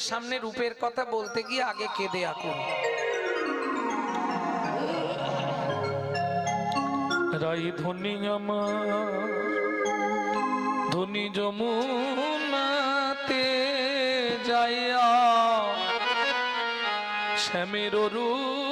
লোকজনের সামনে রূপের কথা বলতে গিয়ে আগে কেঁদে আঁকুন। রাই ধনী আমার, ধনী যমুনাতে যাইয়া, শ্যামের রূপ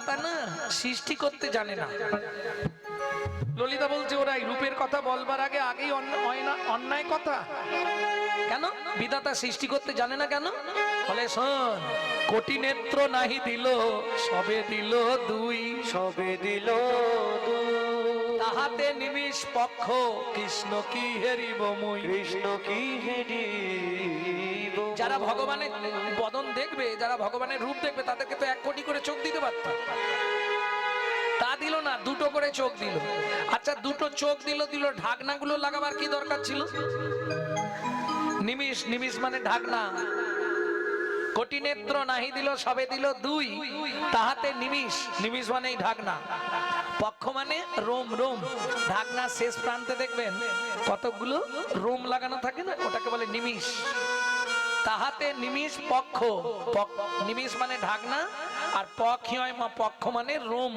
বিধাতা না সৃষ্টি করতে জানে না। ললিতা বলছে, ওরাই রূপের কথা বলবার আগে আগেই অন্যায় কথা? কেন? বিধাতা সৃষ্টি করতে জানে না কেন? বলে, শোন, কোটি নেত্র নাহি দিল, সবে দিল দুই, সবে দিল তাহাতে নিমিষ পক্ষ, কৃষ্ণ কি হেরিব মুই? কৃষ্ণ কি হেরিব? যারা ভগবানের বদন দেখবে, যারা ভগবানের রূপ দেখবে, তাদেরকে তো এক কোটি করে চোখ দিতে পারতাম তা দিল না, দুটো করে চোখ দিল। আচ্ছা দুটো চোখ দিল দিল, ঢাকনাগুলো লাগাবার কি দরকার ছিল? নিমিষ নিমিষ মানে ঢাকনা। কোটি নেত্র নাহি দিল, সবে দিল দুই। তাহাতে নিমিষ নিমিষ মানেই ঢাকনা। পক্ষ মানে রোম রোম। ঢাকনা শেষ প্রান্তে দেখবেন কতগুলো রোম লাগানো থাকে না, ওটাকে বলে নিমিষ। তাহাতে নিমিষ পক্ষ, পক- নিমিষ মানে ঢাকনা, আর পক্ষিয় পক্ষ মানে রোম।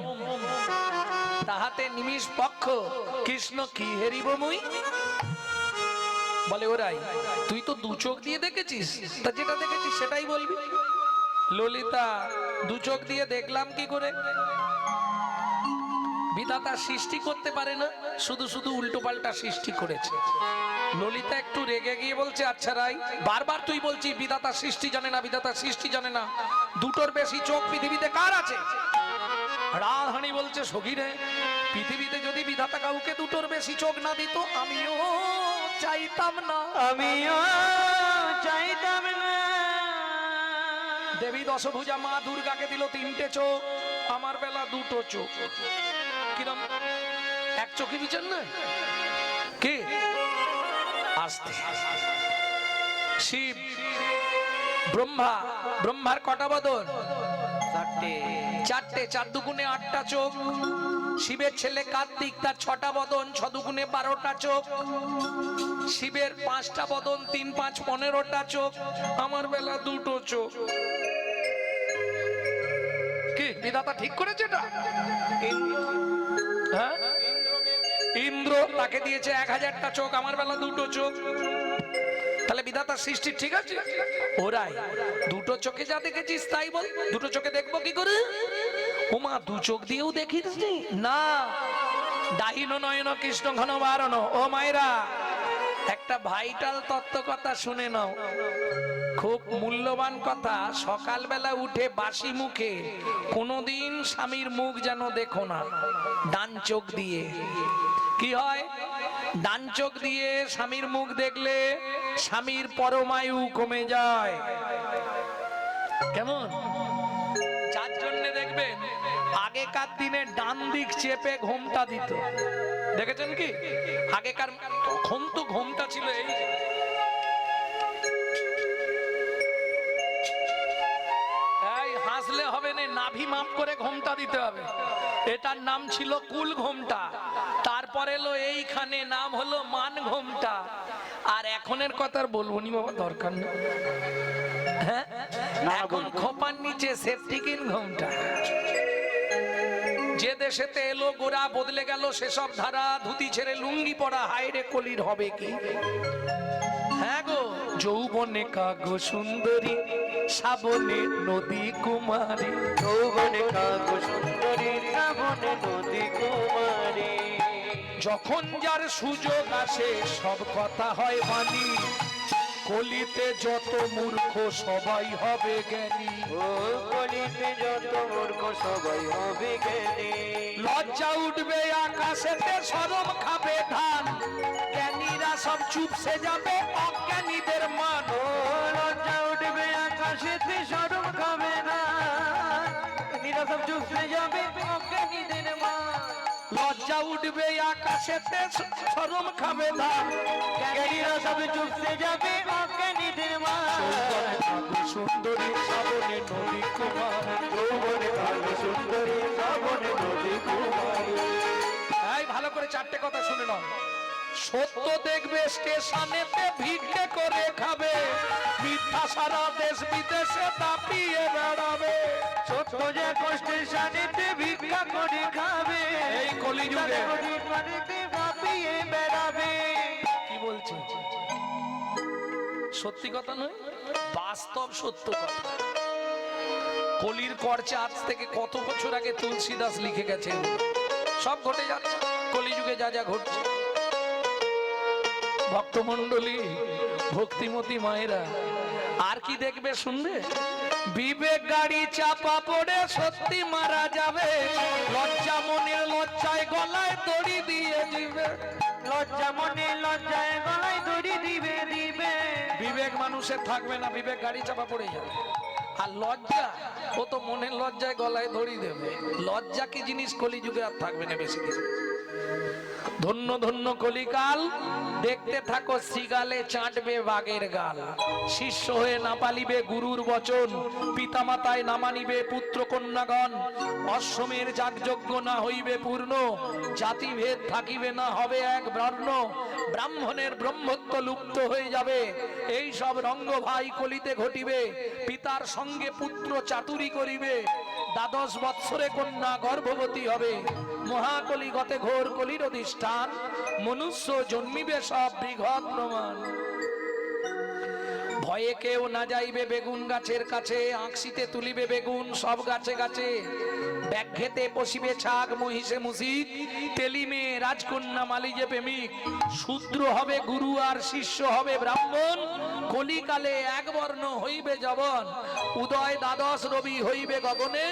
তাহাতে নিমিষ পক্ষ, কৃষ্ণ কি হেরিব মুই? বলে, ওরাই, তুই তো দু চোখ দিয়ে দেখেছিস? তা যেটা দেখেছিস সেটাই বলবি। ললিতা, দু চোখ দিয়ে দেখলাম কি করে? বিধাতা সৃষ্টি করতে পারে না। শুধু শুধু উল্টো পাল্টা সৃষ্টি করেছে। ললিতা একটু রেগে গিয়ে বলছে আচ্ছা রাই বারবার তুই বলছি বিধাতা সৃষ্টি জানে না বিধাতা সৃষ্টি জানে না। দুটোর বেশি চোখ পৃথিবীতে কার আছে? রাধানি বলছে সগিরে পৃথিবীতে যদি বিধাতা কাউকে দুটোর বেশি চোখ না দিত আমিও চাইতাম না। আমিও চাইতাম না। দেবী দশভুজা মা দুর্গাকে দিল তিনটে চোখ আমার বেলা দুটো চোখ। কিরম এক চোখে বিচার না কে? আসতে। শিব ব্রহ্মা ব্রহ্মার কটা বদন? চারটে। চারটে চার দুগুণে আটটা চোখ। শিবের ছেলে কার্তিক তার ছটা বদন ছ দুগুণে বারোটা চোখ। শিবের পাঁচটা বদন তিন পাঁচ পনেরোটা চোখ। আমার বেলা দুটো চোখ। কি বিধাতা ঠিক করেছে এটা? হ্যাঁ? ইন্দ্র তাকে দিয়েছে এক হাজারটা চোখ, আমার বেলা দুটো চোখ। তাহলে বিধাতার সৃষ্টি ঠিক আছে? ওরাই। দুটো চোখে যা দেখেছিস তাই বল। দুটো চোখে দেখব কি করে? ওমা, দু চোখ দিয়েও দেখিস না? ডাহিন নয়ন, কৃষ্ণ ঘন বারণ ও মায়েরা, একটা ভাইটাল তত্ত্ব কথা শুনে নাও। খুব মূল্যবান কথা। সকালবেলা উঠে বাসি মুখে, কোনোদিন স্বামীর মুখ যেন দেখো না। ডান চোখ দিয়ে। কি হয়? ডান চোখ দিয়ে স্বামীর মুখ দেখলে স্বামীর পরমায়ু কমে যায়। কেমন? যার জন্য দেখবেন, আগেকার দিনে ডান দিক চেপে ঘোমটা দিত। দেখেছেন কি? আগেকার তো ঘোমটা ছিল এই হাসলে হবে না, নাভি মাপ করে ঘোমটা দিতে হবে। এটার নাম ছিল কুল ঘোমটা। তারপর এলো এইখানে নাম হলো মান ঘোমটা আর এখনের কথা আর বলব নি বাবা দরকার হ্যাঁ? এখন খোপার নিচে সেফটিকিন ঘোমটা। যে দেশেতে এলো গোড়া বদলে গেল সেসব ধারা ধুতি ছেড়ে লুঙ্গি পরা হাইরে কলির হবে কি? হ্যাঁ গো। যৌবনে কাগো সুন্দরী শ্রাবণে নদী কুমারী। যৌবনে কাকু সুন্দরী শ্রাবণে নদী কুমারী। যখন যার সুযোগ আসে সব কথা হয় বাণী। কলিতে যত মূর্খ সবাই হবে জ্ঞানী। ও কলিতে যত মূর্খ সবাই হবে জ্ঞানী। লজ্জা উঠবে আকাশেতে সরম খাবে ধান। জ্ঞানীরা সব চুপসে যাবে অজ্ঞানীদের মান। ও লজ্জা উঠবে আকাশেতে সরম খাবে না নীরা সব চুপসে যাবে উঠবে আকাশেতে সরম খাবে ধান জ্ঞানীরা সব চুপসে যাবে অজ্ঞানীদের মা। সুন্দরী শ্রাবণে নদী কুমার। যৌবনে ভালো সুন্দরী শ্রাবণে নদী কুমারী। এই ভালো করে চারটে কথা শুনে নাও। সত্য দেখবে স্টেশনেতে ভিক্ষে করে খাবে। মিথ্যা সারা দেশ বিদেশে তাপিয়ে বেড়াবে। সত্য যে কষ্টের সানিতে ভিক্ষা করে খাবে। এই কলিযুগে। গরিব বাড়িতে বেড়াবে। কি বলছে? সত্যি কথা নয় বাস্তব সত্য কথা। কলির করছে আজ থেকে কত বছর আগে তুলসীদাস লিখে গেছেন? সব ঘটে যাচ্ছে কলিযুগে যা যা ঘটছে। ভক্তমণ্ডলী ভক্তিমতী মায়েরা আর কি দেখবে শুনবে? বিবেক গাড়ি চাপা পড়ে সত্যি মারা যাবে। লজ্জা মনের লজ্জায় গলায় দড়ি দিয়ে দিবে। লজ্জা মনে লজ্জায় গলায় দড়ি দিবে দিবে। বিবেক মানুষের থাকবে না বিবেক গাড়ি চাপা পড়ে যাবে। আর লজ্জা ও তো মনের লজ্জায় গলায় ধরি দেবে। লজ্জা কি জিনিস কলিযুগে আর থাকবে না বেশি দিন। ধন্য ধন্য কলিকাল, দেখতে থাকো শ্রীগালে চাটবে বাগের গাল। শিষ্য হয়ে না পালিবে গুরুর বচন, পিতামাতায় না মানিবে পুত্র কন্যাগণ। অশ্বমের যাগযজ্ঞ না হইবে পূর্ণ, জাতিভেদ থাকিবে না হবে এক ব্রহ্ম। ব্রাহ্মণের ব্রহ্মত্ব লুপ্ত হয়ে যাবে। এই সব রঙ্গ ভাই কলিতে ঘটিবে, পিতার সঙ্গে পুত্র চাতুরি করিবে। দ্বাদশ বৎসরে কন্যা গর্ভবতী হবে। মহাকলি গতে ঘোর কলির অধিষ্ঠান, মনুষ্য জন্মিবে সব বৃহৎ প্রমাণ। ভয়ে কেউ না যাইবে বেগুন গাছের কাছে আঁকশিতে তুলিবে বেগুন সব গাছে গাছে। ব্যাঘেতে পশিবে ছাগ, মহিষে মুসিক তেলিমে রাজকন্যা মালিজে প্রেমিক। শূদ্র হবে গুরু আর শিষ্য হবে ব্রাহ্মণ, কলিকালে এক বর্ণ হইবে জবন উদয় দ্বাদশ রবি হইবে গগনে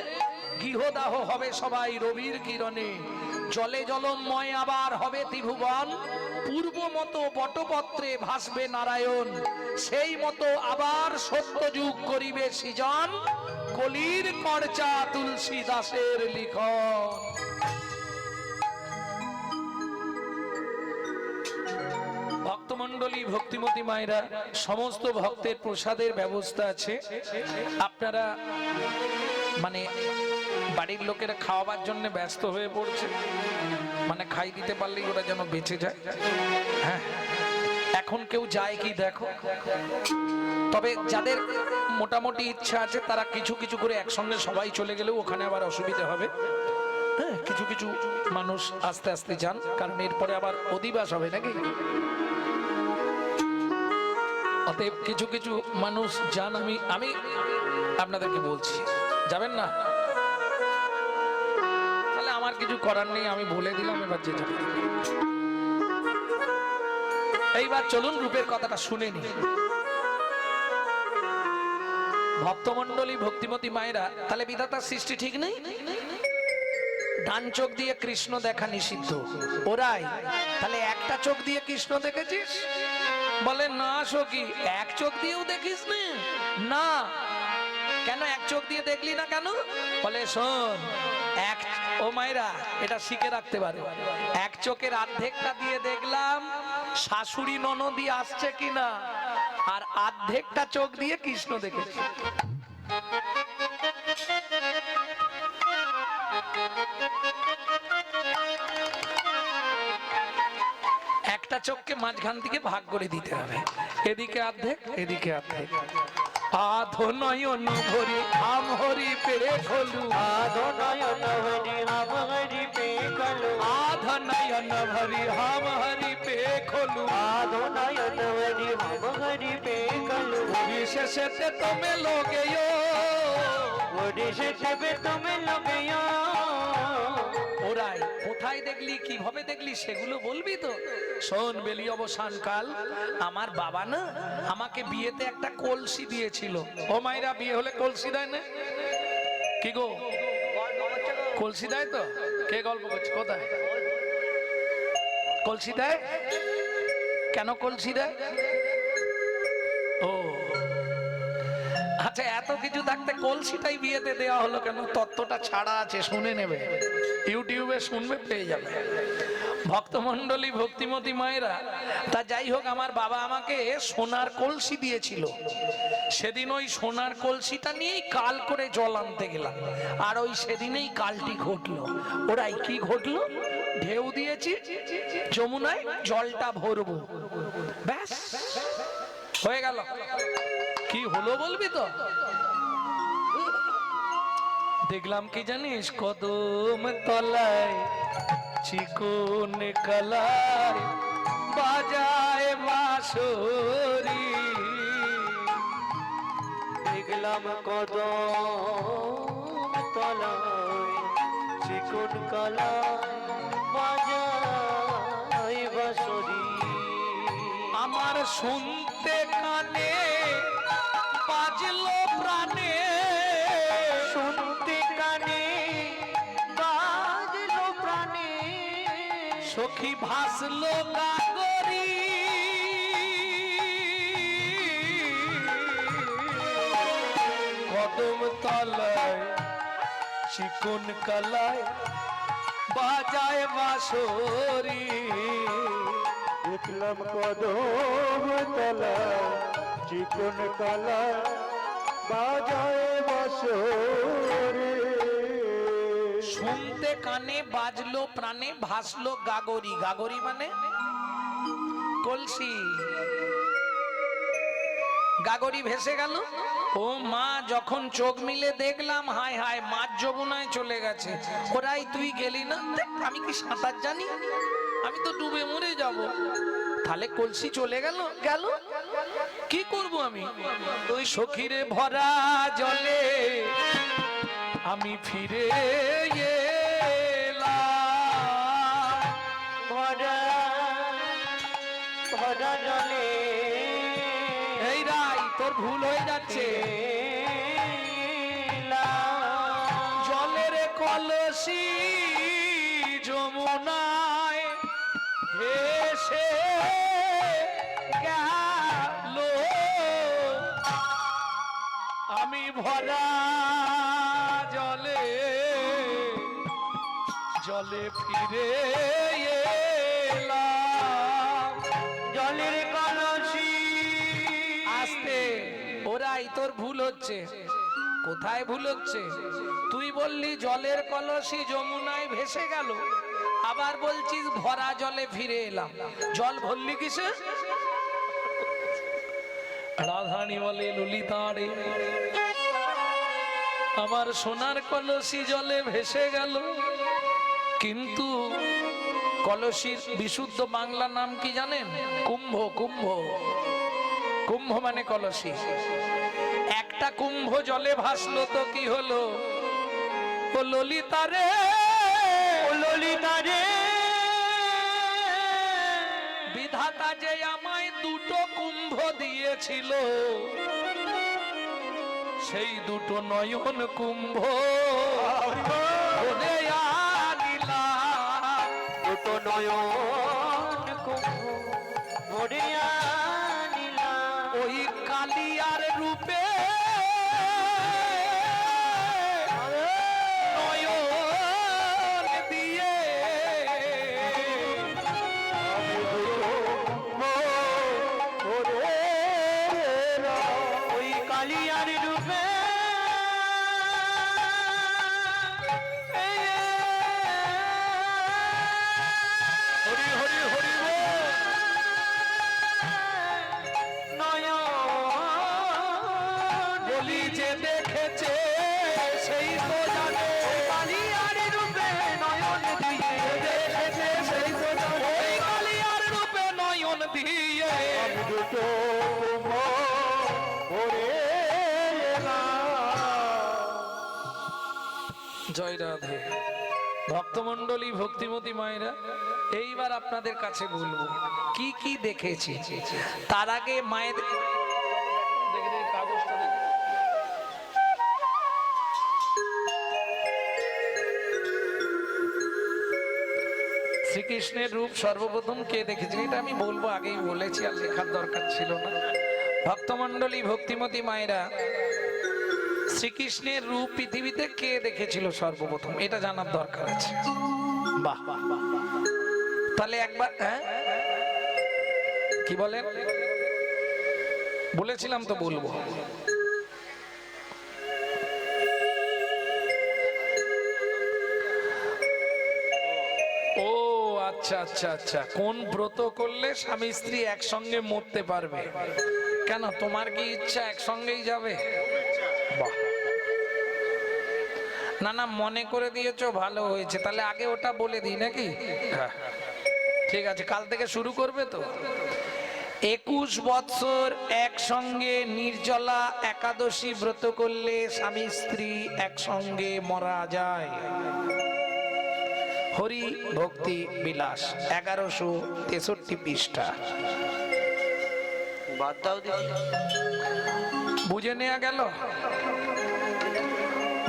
গৃহদাহ হবে সবাই রবির কিরণে। জলে জলময় আবার হবে ত্রিভুবন। পূর্ব মতো বটপত্রে ভাসবে নারায়ণ। সেই মতো আবার সত্যযুগ করিবে সৃজন। কলির কর্চা তুলসী দাসের লিখন। ভক্তমণ্ডলী, ভক্তিমতী মায়েরা, সমস্ত ভক্তের প্রসাদের ব্যবস্থা আছে। আপনারা মানে বাড়ির লোকেরা খাওয়াবার জন্য ব্যস্ত হয়ে পড়ছে। মানে খাই দিতে পারলেই ওরা যেন বেঁচে যায়। হ্যাঁ এখন কেউ যায় কি দেখো? তবে যাদের মোটামুটি ইচ্ছা আছে, তারা কিছু কিছু করে একসঙ্গে সবাই চলে গেলেও ওখানে আবার অসুবিধা হবে। হ্যাঁ কিছু কিছু মানুষ আস্তে আস্তে যান, কারণ এরপরে আবার অধিবাস হবে নাকি? অতএব কিছু কিছু মানুষ যান, আমি আমি আপনাদেরকে বলছি, যাবেন না? কিছু করার নেই, আমি বলে দিলাম, এবার যেটা এইবার চলুন রূপের কথাটা শুনে নি ভক্তমন্ডলী ভক্তিমতী মায়েরা, তাহলে বিধাতার সৃষ্টি ঠিক নেই? ডান চোখ দিয়ে কৃষ্ণ দেখা নিষিদ্ধ। ওরাই, তাহলে একটা চোখ দিয়ে কৃষ্ণ দেখেছিস? বলে, না সখী, এক চোখ দিয়েও দেখিস না, কেন এক চোখ দিয়ে দেখলি না কেন? বলে, শোন, এক ও মায়েরা, এটা শিখে রাখতে পারে। এক চোখের অর্ধেকটা দিয়ে দেখলাম, শাশুড়ি ননদি আসছে কিনা, আর অর্ধেকটা চোখ দিয়ে কৃষ্ণ দেখেছি। একটা চোখকে মাঝখান থেকে ভাগ করে দিতে হবে। এদিকে অর্ধেক এদিকে অর্ধেক আধো নয়ন ভরি আম হরি পেড়ে খোলু আদো নয়ন হরি রাম হরি পে কলু আধ নয়ন ভরি হাম হরি পে খোলু আদো নয়ন হরি রাম হরি পে কলু বিশেষতে তুমি লোগে ওড়িশে সেবে তুমি লগেয়। ওরাই কোথায় দেখলি, কীভাবে দেখলি, সেগুলো বলবি তো? শোন বেলি, অবসান কাল। আমার বাবা না আমাকে বিয়েতে একটা কলসি দিয়েছিল। ও মাইরা, বিয়ে হলে কলসি দেয় না? কি গো? কলসি দেয় তো? কে গল্প করছে? কোথায়? কলসি দেয়? কেন কলসি দেয়? আচ্ছা এত কিছু থাকতে কলসিটাই বিয়েতে দেওয়া হলো কেন? তত্ত্বটা ছাড়া আছে শুনে নেবে। ইউটিউবে শুনবে পেয়ে যাবে। ভক্তমণ্ডলী ভক্তিমতী মায়েরা তা যাই হোক আমার বাবা আমাকে সোনার কলসি দিয়েছিল। সেদিন ওই সোনার কলসিটা নিয়েই কাল করে জল আনতে গেলাম। আর ওই সেদিনেই কালটি ঘটলো। ওরাই কি ঘটলো? ঢেউ দিয়েছি যমুনায় জলটা ভরবো। ব্যাস হয়ে গেল। কি হলো বলবি তো? দেখলাম কি জানিস, কদম তলায় চিকন কলায় বাজায় বাঁশরি। দেখলাম কদম তলায় চিকন কালা বাজাই বাঁশরি। আমার শুনতে কানে সখী ভাসলো কদম তলায় চিকন কালায় বাজায় বাঁশরি। দেখলাম কদম তলা চিকন কালা বাজায় বাঁশরি। শুনতে কানে, বাজলো প্রাণে, ভাসলো গাগরি। গাগরি মানে? কলসি। গাগরি ভেসে গেল? ও মা, যখন চোখ মিলে দেখলাম, হায় হায় মাছ যমুনায় চলে গেছে। ওরাই, তুই গেলি না? আমি কি সাঁতার জানি? আমি তো ডুবে মরে যাব। তাহলে কলসি চলে গেল? গেল? কি করব আমি? ওই সখীরে ভরা জলে আমি ফিরে জলে ফিরে এলাম। জলের কলসি আস্তে। ওরাই, তোর ভুল হচ্ছে। কোথায় ভুল হচ্ছে? তুই বললি জলের কলসি যমুনায় ভেসে গেল। আবার বলছিস ভরা জলে ফিরে এলাম। জল ভরলি কিসে? রাধানি বলে, ললিতা রে, আমার সোনার কলসি জলে ভেসে গেল। কিন্তু কলসির বিশুদ্ধ বাংলা নাম কি জানেন? কুম্ভ কুম্ভ। কুম্ভ মানে কলসি। একটা কুম্ভ জলে ভাসলো তো কি হলো? ও ললিতা রে ললিতা রে। বিধাতা যে আমায় দুটো কুম্ভ দিয়েছিল সেই দুটো নয়ন কুম্ভ। নয়ন কুম্ভ ভরিয়া ভক্তিমতী মায়েরা, এইবার আপনাদের কাছে বলব, কি কি দেখেছি? তার আগে দেখে। শ্রীকৃষ্ণের রূপ সর্বপ্রথম কে দেখেছে? এটা আমি বলব, আগেই বলেছি, আর লেখার দরকার ছিল না। ভক্তমন্ডলী ভক্তিমতী মায়েরা, শ্রীকৃষ্ণের রূপ পৃথিবীতে কে দেখেছিল সর্বপ্রথম? এটা জানার দরকার আছে। বাহ তাহলে একবার হ্যাঁ? কি বলেন বলেছিলাম তো বলব। ও আচ্ছা আচ্ছা আচ্ছা। কোন ব্রত করলে স্বামী স্ত্রী একসঙ্গে মরতে পারবে? কেন, তোমার কি ইচ্ছা একসঙ্গেই যাবে? না না মনে করে দিয়েছ ভালো হয়েছে। তাহলে আগে ওটা বলে দিই নাকি? হ্যাঁ। ঠিক আছে কাল থেকে শুরু করবে তো? একুশ বৎসর একসঙ্গে নির্জলা একাদশী ব্রত করলে স্বামী স্ত্রী একসঙ্গে মরা যায়। হরি ভক্তি বিলাস এগারোশো তেষট্টি পৃষ্ঠা। বুঝে নেওয়া গেল?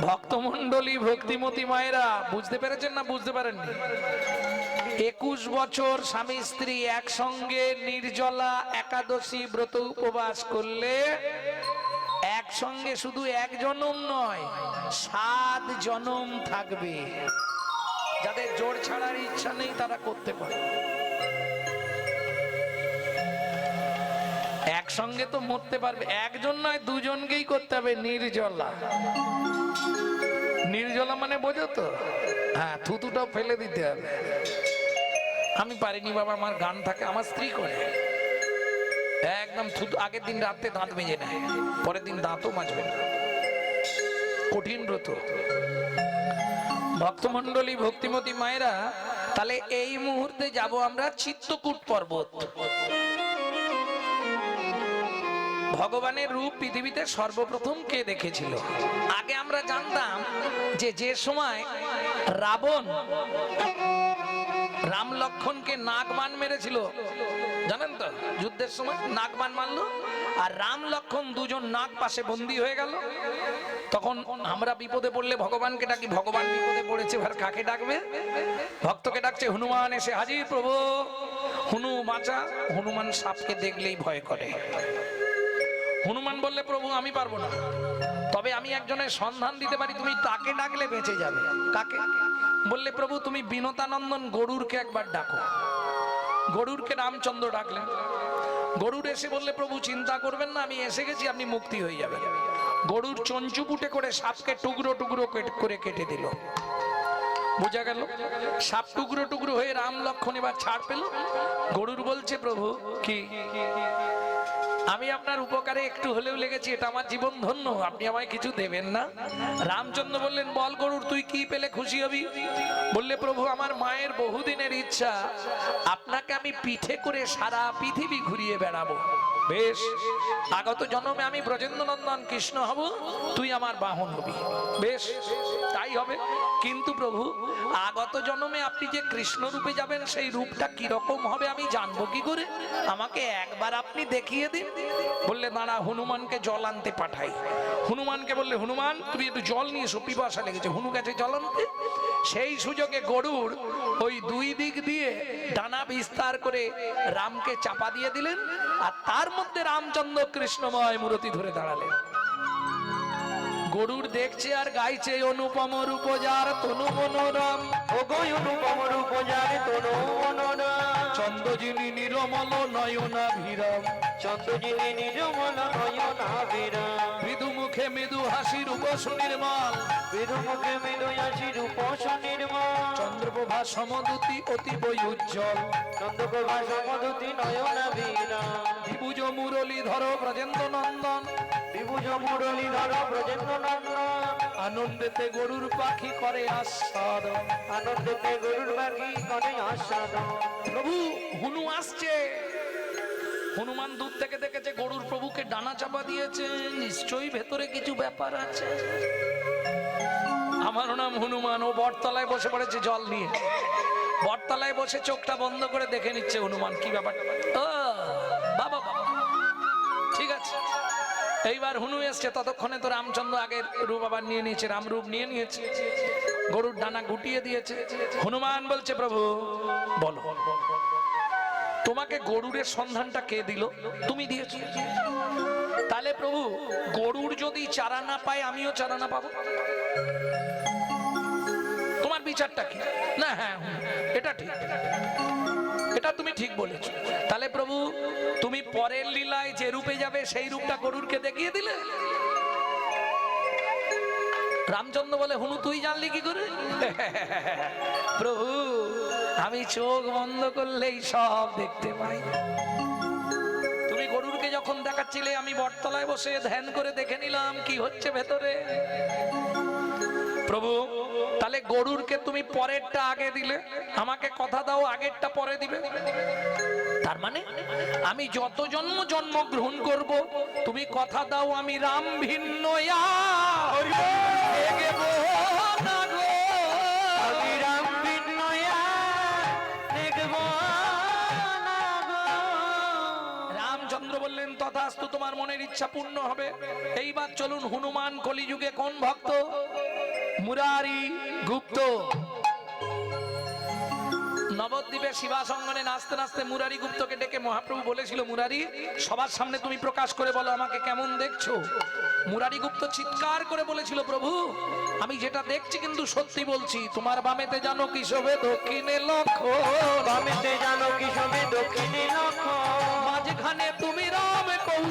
ভক্তমন্ডলী ভক্তিমতী মায়েরা, বুঝতে পেরেছেন না বুঝতে পারেননি? একুশ বছর স্বামী স্ত্রী একসঙ্গে নির্জলা একাদশী ব্রত উপবাস করলে একসঙ্গে শুধু এক জনম নয়, সাত জনম থাকবে। যাদের জোর ছাড়ার ইচ্ছা নেই, তারা করতে পারে। একসঙ্গে তো মরতে পারবে, একজন নয়, দুজনকেই করতে হবে নির্জলা। নির্জলা মানে বোঝো তো? হ্যাঁ থুতুটাও ফেলে দিতে হবে। আমি পারিনি বাবা, আমার গান থাকে, আমার স্ত্রী করে। একদম থুতু, আগের দিন রাতে দাঁত মেজে নেয়, পরের দিন দাঁতও মাজবে না। কঠিন ব্রত। ভক্তমন্ডলী ভক্তিমতী মায়েরা, তাহলে এই মুহূর্তে যাব আমরা চিত্তকূট পর্বত। ভগবানের রূপ পৃথিবীতে সর্বপ্রথম কে দেখেছিল? আগে আমরা জানতাম যে যে সময় রাবণ রাম লক্ষণকে নাগবান মেরেছিল। জানেন তো? যুদ্ধের সময় নাগবান মারলো আর রাম লক্ষণ দুজন নাগ পাশে বন্দী হয়ে গেল। তখন আমরা বিপদে পড়লে ভগবানকে ডাকি, ভগবান বিপদে পড়েছে, এবার কাকে ডাকবে? ভক্তকে ডাকছে, হনুমান, এসে হাজির প্রভু। হনু, বাঁচা। হনুমান সাপকে দেখলেই ভয় করে। হনুমান বললে, প্রভু, আমি পারব না। তবে আমি একজনের সন্ধান দিতে পারি, তুমি তাকে ডাকলে বেঁচে যাবে। কাকে? বললে, প্রভু, তুমি বিনতানন্দন গরুরকে একবার ডাকো। গরুরকে রামচন্দ্র ডাকলেন। গরুর এসে বললে, প্রভু, চিন্তা করবেন না, আমি এসে গেছি, আপনি মুক্তি হয়ে যাবেন। গরুর চঞ্চুপুটে করে সাপকে টুকরো টুকরো করে কেটে দিল। বোঝা গেল? সাপ টুকরো টুকরো হয়ে রাম লক্ষণ এবার ছাড় পেল। গরুর বলছে, প্রভু, কি আমি আপনার উপকারে একটু হলেও লেগেছি, এটা আমার জীবন ধন্য, আপনি আমায় কিছু দেবেন না। রামচন্দ্র বললেন, বল গরুর, তুই কি পেলে খুশি হবি? বললে, প্রভু, আমার মায়ের বহুদিনের ইচ্ছা, আপনাকে আমি পিঠে করে সারা পৃথিবী ঘুরিয়ে বেড়াবো। বেশ, আগত জন্মে আমি ব্রজেন্দ্র নন্দন কৃষ্ণ হব, তুই আমার বাহন হবি। বেশ, তাই হবে। কিন্তু প্রভু, আগত জন্মে আপনি যে কৃষ্ণ রূপে যাবেন, সেই রূপটা কীরকম হবে আমি জানব কি করে? আমাকে একবার আপনি দেখিয়ে দিন। বললে, দাঁড়া, হনুমানকে জল আনতে পাঠাই। হনুমানকে বললে, হনুমান, তুমি একটু জল নিয়ে এসো, পিপাসা লেগেছে। হনু গেছে জল আনতে। সেই সুযোগে গরুর ওই দুই দিক দিয়ে ডানা বিস্তার করে রামকে চাপা দিয়ে দিলেন আর তার মধ্যে রামচন্দ্র কৃষ্ণময় মূরতি ধরে দাঁড়ালেন। গরুর দেখছে আর গাইছে অনুপম রূপজার তনু মনোরম। ও গো অনুপম রূপ যারে তনু মনোরা চন্দ্রজিনী নিরমল নয়না ভিরম চন্দ্রজিনী নির্মল নয়না মৃদু মুখে মৃদু হাসি রূপ সুনির্মল বিরুমুখে মৃদয়াসি রূপ সুনির্মল চন্দ্রপ্রভা সমদূতি অতীব উজ্জ্বল। চন্দ্রপ্রভা সমদুতি নয়না বীরা বিভুজ মুরলী ধর ব্রজেন্দ্র নন্দন। বিভুজ মুরলী ধর ব্রজেন্দ্র নন্দন। আনন্দেতে গরুর পাখি করে আস্বাদ। আনন্দেতে গরুর বাকি করে আস্বাদ। প্রভু হুনু আসছে। হনুমান দূর থেকে দেখেছে গরুর প্রভুকে ডানা চাপা দিয়েছে, নিশ্চয়ই ভেতরে কিছু ব্যাপার আছে। আমার নাম হনুমান, ও বটতলায় বসে পড়েছে জল নিয়ে। বটতলায় বসে চোখটা বন্ধ করে দেখে নিচ্ছে হনুমান, কি ব্যাপার? বাবা বাবা। ঠিক আছে। এইবার হুনু এসছে, ততক্ষণে তো রামচন্দ্র আগের রূপ আবার নিয়ে নিয়েছে রামরূপ নিয়ে নিয়েছে। গরুর ডানা গুটিয়ে দিয়েছে। হনুমান বলছে, প্রভু, বলো। তোমাকে গরুরের সন্ধানটা কে দিল? তুমি দিয়েছ। তাহলে প্রভু, গরুর যদি চারা না পায়, আমিও চারা না পাবো? তোমার বিচারটা কি? না হ্যাঁ এটা ঠিক। এটা তুমি ঠিক বলেছ। তাহলে প্রভু, তুমি পরের লীলায় যে রূপে যাবে, সেই রূপটা গরুরকে দেখিয়ে দিলে? রামচন্দ্র বলে, হুনু, তুই জানলি কি করে? প্রভু আমি চোখ বন্ধ করলেই সব দেখতে পাই। তুমি গরুরকে যখন দেখাচ্ছিলে, আমি বটতলায় বসে ধ্যান করে দেখে নিলাম, কি হচ্ছে ভেতরে? প্রভু, তাহলে গরুরকে তুমি পরেরটা আগে দিলে? আমাকে কথা দাও, আগেরটা পরে দিবে? তার মানে আমি যত জন্ম জন্ম গ্রহণ করব, তুমি কথা দাও, আমি রাম ভিন্ন তথাস্তু তোমার মনের ইচ্ছা পূর্ণ হবে। এইবার চলুন হনুমান কলিযুগে কোন ভক্ত? মুরারি গুপ্ত। নবদ্বীপে শিবাসঙ্গনে নাচতে নাচতে মুরারি গুপ্তকে ডেকে মহাপ্রভু বলেছিল, মুরারি, সবার সামনে তুমি প্রকাশ করে বলো আমাকে কেমন দেখছ? মুরারি গুপ্ত চিৎকার করে বলেছিল, প্রভু, আমি যেটা দেখছি কিন্তু সত্যি বলছি, তোমার বামেতে জানো কি শোভে দক্ষিণে লক্ষ্য, বামেতে জানো কি সবে দক্ষিণে রাম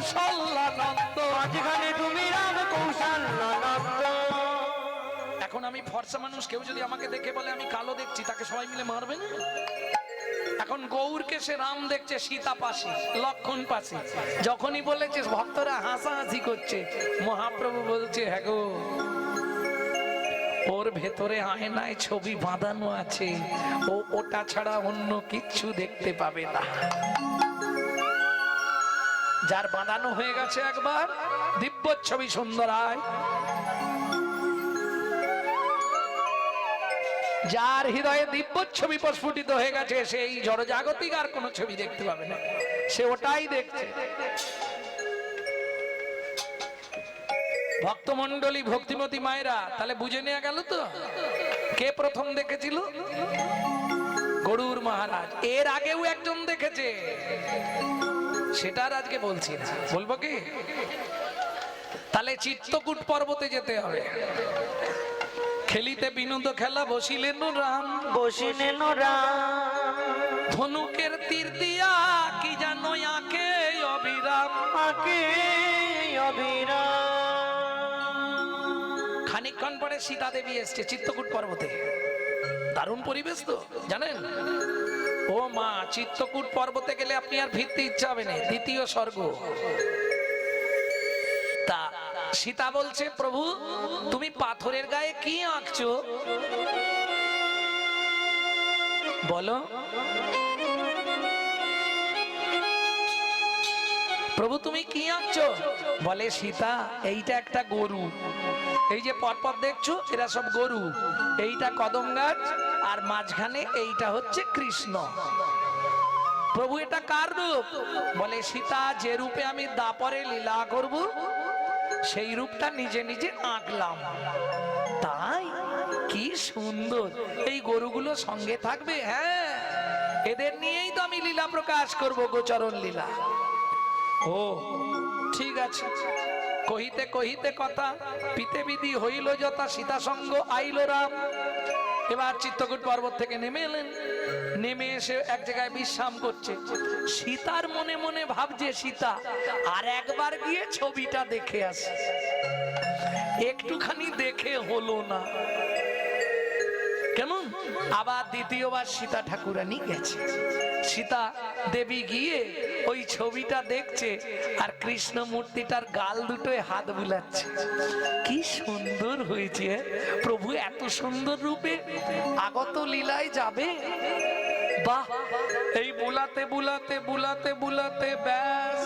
কৌশল্যানন্দ। মাঝখানে তুমি রাম কৌশল এখন আমি ফর্সা মানুষ কেউ যদি আমাকে দেখে বলে আমি কালো দেখছি তাকে সবাই মিলে মারবে না? এখন গৌরকে সে রাম দেখছে সীতা পাশে লক্ষণ পাশে। যখনই বলেছে ভক্তরা হাসাহাসি করছে মহাপ্রভু বলছে হ্যাঁ গো ওর ভেতরে আয়নায় ছবি বাঁধানো আছে ও ওটা ছাড়া অন্য কিচ্ছু দেখতে পাবে না। যার বাঁধানো হয়ে গেছে একবার। দিব্য ছবি সুন্দরায়। যার হৃদয়ে দিব্য ছবি প্রস্ফুটিত হয়ে গেছে, সেই জড়জাগতিক আর কোনো ছবি দেখতে পাবে না। সে ওটাই দেখছে। ভক্তমন্ডলী ভক্তিমতী মায়েরা, তাহলে বুঝে নেওয়া গেল তো? কে প্রথম দেখেছিল? গরুর মহারাজ। এর আগেও একজন দেখেছে। সেটা আর আজকে বলছি না। বলব কি? তাহলে চিত্তকূট পর্বতে যেতে হবে। খেলিতে বিনোদ খেলা বসিলেন রাম। বসিলেন রাম। ধনুকের তীর দিয়া কি জানো আকে অবিরাম। আঁকে অবিরাম। খানিকক্ষণ পরে সীতা দেবী এসছে চিত্তকূট পর্বতে। দারুণ পরিবেশ তো জানেন? ও মা, চিত্তকূট পর্বতে গেলে আপনি আর ফিরতে ইচ্ছা হবে না, দ্বিতীয় স্বর্গ। তা সীতা বলছে, প্রভু, তুমি পাথরের গায়ে কি আঁকছো? বলো। প্রভু, তুমি কি আঁকছো? বলে সীতা, এইটা একটা গরু। এই যে পরপর দেখছ, এরা সব গরু। এইটা কদম গাছ আর মাঝখানে এইটা হচ্ছে কৃষ্ণ। প্রভু এটা কার রূপ? বলে, সীতা, যে রূপে আমি দাপরে লীলা করব, সেই রূপটা নিজে নিজে আঁকলাম। তাই কি সুন্দর। এই গরুগুলো সঙ্গে থাকবে? হ্যাঁ এদের নিয়েই তো আমি লীলা প্রকাশ করব, গোচরণ লীলা। ও, ঠিক আছে। কহিতে কহিতে কথা, পিতে বিধি হইল যথা সীতা সঙ্গ আইল রাম। এবার চিত্তকূট পর্বত থেকে নেমে এলেন। নেমে এসে এক জায়গায় বিশ্রাম করছে। সীতার মনে মনে ভাবছে, সীতা, আর একবার গিয়ে ছবিটা দেখে আসে। একটুখানি দেখে হলো না। কেমন? আবার দ্বিতীয়বার সীতা ঠাকুরানি গেছে। সীতা দেবী গিয়ে ওই ছবিটা দেখছে আর কৃষ্ণ মূর্তিটার গাল দুটোয় হাত বুলাচ্ছে। কি সুন্দর হয়েছে প্রভু এত সুন্দর রূপে আগত লীলায় যাবে। বাহ! এই বুলাতে বুলাতে বুলাতে বুলাতে ব্যাস,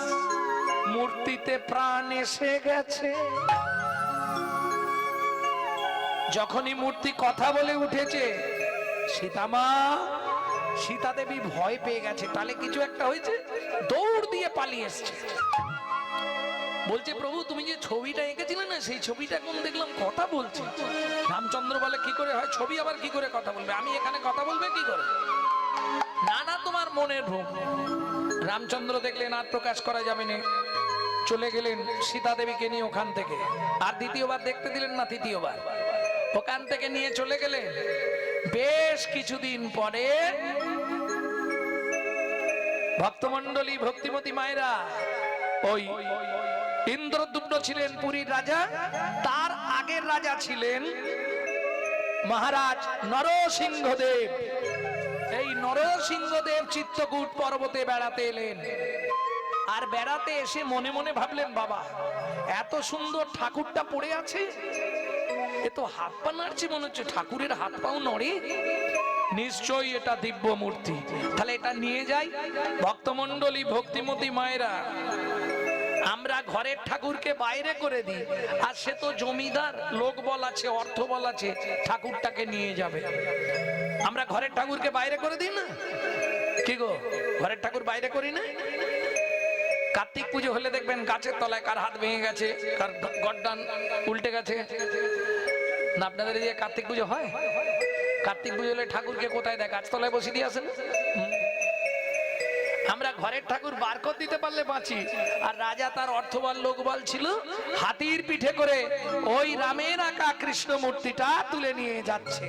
মূর্তিতে প্রাণ এসে গেছে। যখনই মূর্তি কথা বলে উঠেছে, সীতামা সীতা দেবী ভয় পেয়ে গেছে। তাহলে কিছু একটা হয়েছে? দৌড় দিয়ে পালিয়ে এসছে। বলছে, প্রভু, তুমি যে ছবিটা এঁকেছিলে না, সেই ছবিটা এখন দেখলাম কথা বলছে। রামচন্দ্র বলে, কি করে হয়? ছবি আবার কি করে কথা বলবে? আমি এখানে কথা বলবে কি করে? না না, তোমার মনের ভ্রম রামচন্দ্র দেখলেন, আর প্রকাশ করা যাবে না। চলে গেলেন সীতা দেবীকে নিয়ে ওখান থেকে। আর দ্বিতীয়বার দেখতে দিলেন না, তৃতীয়বার। ওখান থেকে নিয়ে চলে গেলেন। বেশ কিছুদিন পরে ভক্তমন্ডলী ভক্তিমতী মায়েরা, ওই ইন্দ্রদুম্ন ছিলেন পুরীর রাজা, তার আগের রাজা ছিলেন মহারাজ নরসিংহদেব। এই নরসিংহদেব চিত্তকূট পর্বতে বেড়াতে এলেন। আর বেড়াতে এসে মনে মনে ভাবলেন, বাবা, এত সুন্দর ঠাকুরটা পড়ে আছে। এ তো হাত পা নাড়ছে মনে হচ্ছে। ঠাকুরের হাত পাও নড়ে। নিশ্চয়ই এটা দিব্য মূর্তি তাহলে এটা নিয়ে যাই। ভক্তমন্ডলী ভক্তিমতী মায়েরা, আমরা ঘরের ঠাকুরকে বাইরে করে দিই। আর সে তো জমিদার, লোক বল আছে, অর্থ বল আছে, ঠাকুরটাকে নিয়ে যাবে। আমরা ঘরের ঠাকুরকে বাইরে করে দিই না? কি গো, ঘরের ঠাকুর বাইরে করি না? কার্তিক পুজো হলে দেখবেন গাছের তলায় কার হাত ভেঙে গেছে, কার গড্ডান উল্টে গেছে। না আপনাদের যে কার্তিক পুজো হয়? কার্তিক পুজো হলে ঠাকুরকে কোথায় দেয়? গাছতলায় বসে দিয়ে আসেন। আমরা ঘরের ঠাকুর বার করে দিতে পারলে বাঁচি। আর রাজা তার অর্থবল, লোকবল ছিল। হাতির পিঠে করে ওই রামের আঁকা কৃষ্ণ মূর্তিটা তুলে নিয়ে যাচ্ছে।